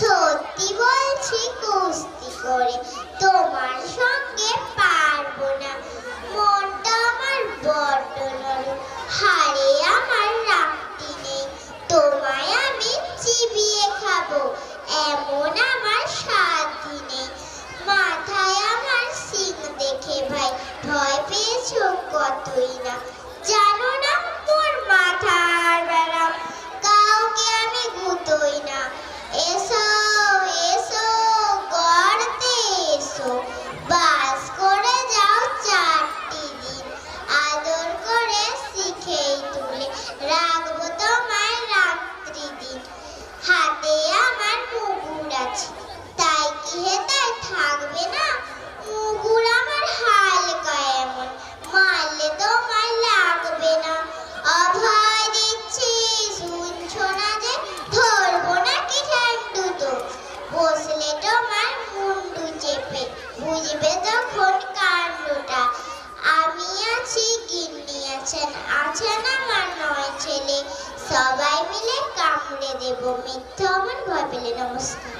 সত্যি বলছি, কুস্তি করে, তোমার সঙ্গে পারব না। মনটা আমার বড্ড নরম হারে আমার রাখতি নেই। তোমায় আমি চিবিয়ে খাব, এমন আমার সাথী নেই। মাথায় আমার সিং দেখে ভাই, ভয় পেয়েছ কতই না। বুঝবে তখন কাণ্ডটা। আমি আছি, গিন্নি আছেন আছেন আমার নয় ছেলে। সবাই মিলে কামড়ে দেব, মিথ্যা আমার ভয় নমস্কার।